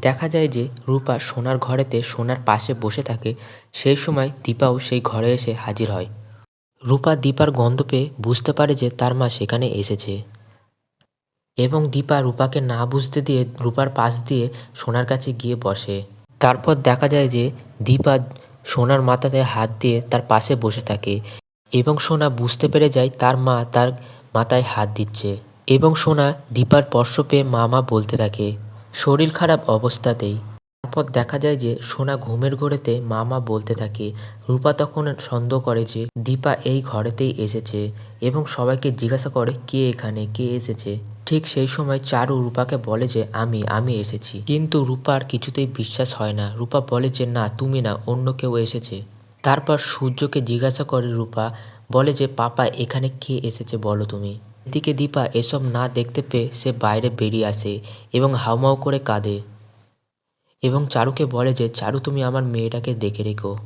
দেখা যায় যে রূপা সোনার ঘরেতে সোনার পাশে বসে থাকে, সেই সময় দীপাও সেই ঘরে এসে হাজির হয়। রূপা দীপার গন্ধ পেয়ে বুঝতে পারে যে তার মা সেখানে এসেছে। এবং দীপা রূপাকে না বুঝতে দিয়ে রূপার পাশ দিয়ে সোনার কাছে গিয়ে বসে। তারপর দেখা যায় যে দীপা সোনার মাথাতে হাত দিয়ে তার পাশে বসে থাকে এবং সোনা বুঝতে পেরে যায় তার মা তার মাথায় হাত দিচ্ছে। এবং সোনা দীপার স্পর্শ পেয়ে মা মা বলতে থাকে শরীর খারাপ অবস্থাতেই। তারপর দেখা যায় যে, সোনা ঘুমের ঘোরেতে মা মা বলতে থাকে, রূপা তখন সন্দেহ করে যে, দীপা এই ঘরেতেই এসেছে এবং সবাইকে জিজ্ঞাসা করে, কে এখানে? কে এসেছে? ঠিক সেই সময় চারু রূপাকে বলে যে, আমি আমি এসেছি। কিন্তু রূপার কিছুতেই বিশ্বাস হয় না। রূপা বলে যে, না, তুমি না, অন্য কেউ এসেছে। তারপর সূর্যকে জিজ্ঞাসা করে রূপা, বলে যে, পাপা, এখানে কে এসেছে বলো তুমি? এদিকে দীপা এসব না দেখতে পেয়ে সে বাইরে বেরিয়ে আসে এবং হাউমাউ করে কাঁদে। এবং চারুকে বলে যে, চারু, তুমি আমার মেয়েটাকে দেখে রেখো।